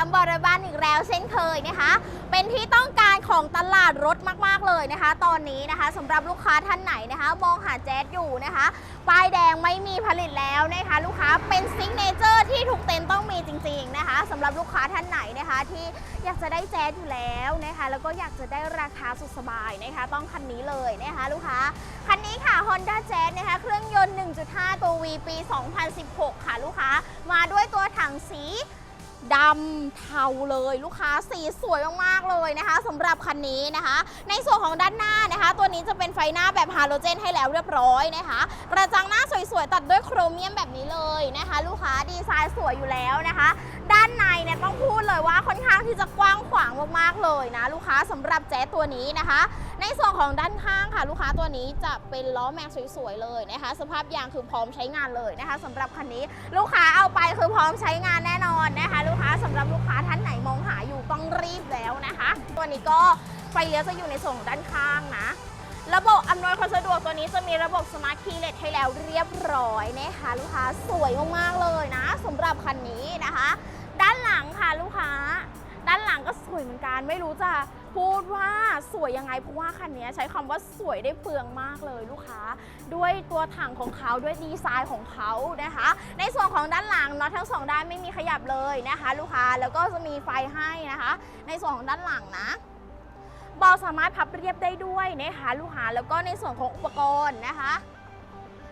อีกแล้วเช่นเคยนะคะ เป็นที่ต้องการของตลาดรถมากๆเลยนะคะ ตอนนี้นะคะสำหรับลูกค้าท่านไหนนะคะ มองหาแจ๊สอยู่นะคะ ป้ายแดงไม่มีผลิตแล้วนะคะ ลูกค้าเป็นซิกเนเจอร์ที่ทุกเต็นท์ต้องมีจริง ๆนะคะสำหรับลูกค้าท่านไหนนะคะ ที่อยากจะได้แจ๊สอยู่แล้วนะคะ แล้วก็อยากจะได้ราคาสุดสบายนะคะ ต้องคันนี้เลยนะคะ ลูกค้าคันนี้ค่ะ Honda Jazz นะคะ เครื่องยนต์ 1.5 ตัว V ปี 2016 ค่ะ ลูกค้า มาด้วยตัวถังสี ดำเทาเลยลูกค้าสีสวยมากๆเลยนะคะสำหรับคันนี้นะคะ ในส่วนของด้านหน้านะคะ ตัวนี้จะเป็นไฟหน้าแบบฮาโลเจนให้แล้วเรียบร้อยนะคะกระจังหน้าสวยๆ ตัดด้วยโครเมียมแบบนี้เลยนะคะ ลูกค้าดีไซน์สวยอยู่แล้วนะคะ ด้านในเนี่ยต้องพูดเลยว่าค่อนข้างที่จะกว้างขวางมากๆเลยนะ ลูกค้าสำหรับแจ๊ตัวนี้นะคะ ในส่วนของด้านข้างค่ะ ลูกค้าตัวนี้จะเป็นล้อแม็กสวยๆเลยนะคะ สภาพยางคือพร้อมใช้งานเลยนะคะสำหรับคันนี้ลูกค้าเอาไปคือพร้อมใช้งานแน่นอนนะคะ ลูกค้าสำหรับลูกค้าท่านไหนมองหาอยู่ต้องรีบแล้วนะคะ ตัวนี้ก็ไฟเลี้ยวจะอยู่ในส่วนของด้านข้างนะระบบอำนวยความสะดวกตัวนี้จะมีระบบสมาร์ทคีย์เลสให้แล้วเรียบร้อยนะคะลูกค้าสวยมากๆเลยนะสำหรับคันนี้นะคะ ด้านหลังค่ะลูกค้า ด้านหลังก็สวยเหมือนกันไม่รู้จะ พูดว่าสวยยังไงเพราะว่าคันนี้ใช้คำว่าสวยได้เปลืองมากเลยลูกค้า ด้วยตัวถังของเขาด้วยดีไซน์ของเขานะคะ ในส่วนของด้านหลังน็อตทั้งสองด้านไม่มีขยับเลยนะคะ ลูกค้าแล้วก็จะมีไฟให้นะคะ ในส่วนของด้านหลังนะเบาะสามารถพับเรียบได้ด้วยนะคะลูกค้าแล้วก็ในส่วนของอุปกรณ์นะคะ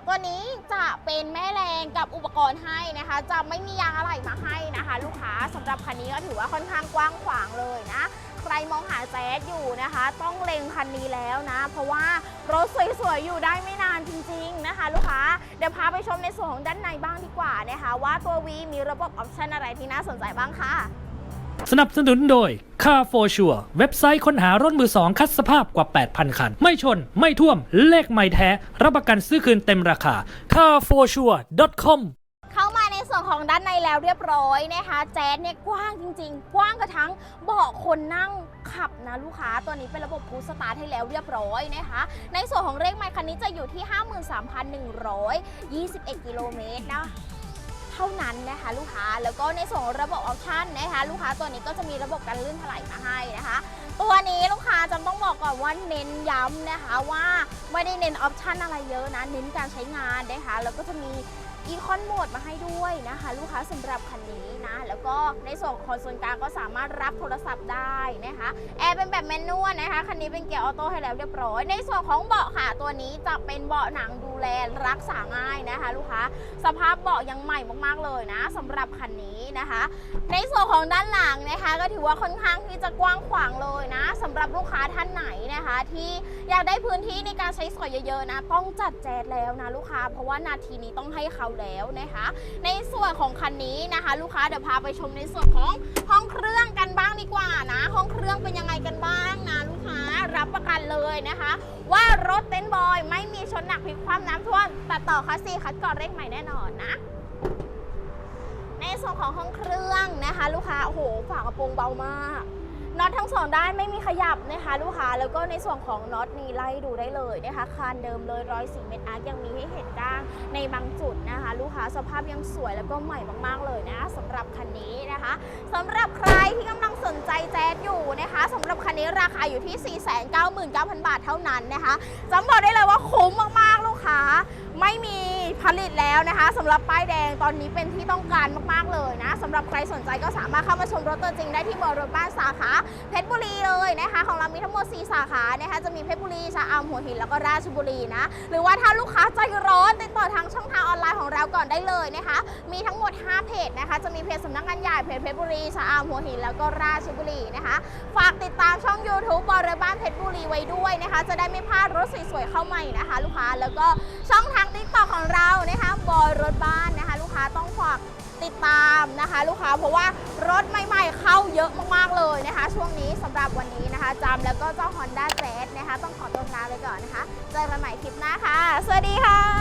ตัวนี้จะเป็นแม่แรงกับอุปกรณ์ให้นะคะ จะไม่มียางอะไหล่มาให้นะคะ ลูกค้าสำหรับคันนี้ก็ถือว่าค่อนข้างกว้างขวางเลยนะ ใครมองหาแจ๊สอยู่นะคะ ต้องเล็งคันนี้แล้วนะ เพราะว่ารถสวยๆอยู่ได้ไม่นานจริง ๆนะคะ ลูกค้าเดี๋ยวพาไปชมในส่วนของด้านในบ้างดีกว่านะคะ ว่าตัว V มีระบบออปชันอะไรที่น่าสนใจบ้างค่ะ สนับสนุนโดย Car for Sure เว็บไซต์ค้นหารถมือสองคัดสภาพกว่า 8,000 คัน ไม่ชน ไม่ท่วม เลขไม่แท้ รับประกันซื้อคืนเต็มราคา carforsure.com ของด้านในแล้วเรียบร้อยนะคะ แจ๊สเนี่ยกว้างจริง ๆ กว้างกระทั้งเบาะคนนั่งขับนะลูกค้าตัวนี้เป็นระบบพูสตาร์ทให้แล้วเรียบร้อยนะคะ ในส่วนของเลขไมล์คันนี้จะอยู่ที่ 53,121 กิโลเมตรนะเท่านั้นนะคะลูกค้าแล้วก็ในส่วนของระบบออปชั่นนะคะลูกค้าตัวนี้ก็จะมีระบบการลื่นถลายมาให้นะคะ ตัวนี้ลูกค้าจำต้องบอกก่อนว่าเน้นย้ำนะคะว่าไม่ได้เน้นออปชั่นอะไรเยอะนะเน้นการใช้งานนะคะแล้วก็จะมี อีคอนโหมดมาให้ด้วยนะคะ ลูกค้าสำหรับคันนี้นะ แล้วก็ในส่วนของคอนโซลกลางก็สามารถรับโทรศัพท์ได้นะคะแอร์เป็นแบบแมนนวลนะคะ คันนี้เป็นเกียร์ออโต้ให้แล้วเรียบร้อย ในส่วนของเบาะค่ะตัวนี้จะเป็นเบาะหนังดูแลรักษาง่ายนะคะ ลูกค้าสภาพเบาะยังใหม่มากๆเลยนะสำหรับคันนี้นะคะ ในส่วนของด้านหลังนะคะ ก็ถือว่าค่อนข้างที่จะกว้างขวางเลยนะสำหรับลูกค้าท่านไหนนะคะ ที่อยากได้พื้นที่ในการใช้สอยเยอะๆนะ ต้องจัดแจดแล้วนะลูกค้า เพราะว่านาทีนี้ต้องให้เขาแล้วนะคะ ในส่วนของคันนี้นะคะ ลูกค้าเดี๋ยวพาไปชมในส่วนของห้องเครื่องกันบ้างดีกว่านะ ห้องเครื่องเป็นยังไงกันบ้างนะลูกค้ารับประกันเลยนะคะ ว่ารถเต้นบอยไม่มีชนหนักพลิกคว่ำน้ำท่วมตัดต่อคัสซีคัดก่อนเร่งใหม่แน่นอนนะในส่วนของห้องเครื่องนะคะ ลูกค้าโอ้โหฝากระโปรงเบามาก น็อตทั้งสองด้านไม่มีขยับนะคะลูกค้าแล้วก็ในส่วนของน็อตนี่ไล่ดูได้เลยนะคะคานเดิมเลยร้อยสี่เมตรอาร์ยังมีให้เห็นก้างในบางจุดนะคะ ลูกค้าสภาพยังสวยแล้วก็ใหม่มากๆเลยนะสำหรับคันนี้นะคะสำหรับใครที่กำลังสนใจแจ๊ดอยู่นะคะสำหรับคันนี้ราคาอยู่ที่ 499,000 บาทเท่านั้นนะคะจำบอกได้เลยว่าคุ้มมากๆล ค้าไม่มีผลิตแล้วนะคะสำหรับป้ายแดงตอนนี้เป็นที่ต้องการมากๆเลยนะสำหรับใครสนใจก็สามารถเข้ามาชมรถตัวจริงได้ที่เบอร์รถบ้านสาขาเพชรบุรีเลยนะคะ ของเรามีทั้งหมด 4 สาขานะคะจะมีเพชรบุรีชะอำหัวหินแล้วก็ราชบุรีนะหรือว่าถ้าลูกค้าใจร้อนติดต่อทางช่องทางออนไลน์ของเราก่อนได้เลยนะคะ มีทั้งหมด 5 เพจนะคะ จะมีเพจสำนักงานใหญ่เพจเพชรบุรีชะอำหัวหินแล้วก็ราชบุรีนะคะ ฝากติดตามช่อง YouTube บอรบ้านเพชรบุรีไว้ด้วยนะคะ จะได้ไม่พลาดรถสวยๆเข้าใหม่นะคะ ลูกค้าแล้วก็ช่องทางติ๊กต็อกของเรานะคะบอยรถบ้านนะคะ ลูกค้าต้องฝากติดตามนะคะ ลูกค้าเพราะว่ารถใหม่ๆ เข้าเยอะมากๆเลยนะคะ ช่วงนี้สำหรับวันนี้นะคะจำแล้วก็เจ้า Honda Jazz นะคะ ต้องขอตัวลาไปก่อนนะคะ เจอกันใหม่คลิปหน้าค่ะ สวัสดีค่ะ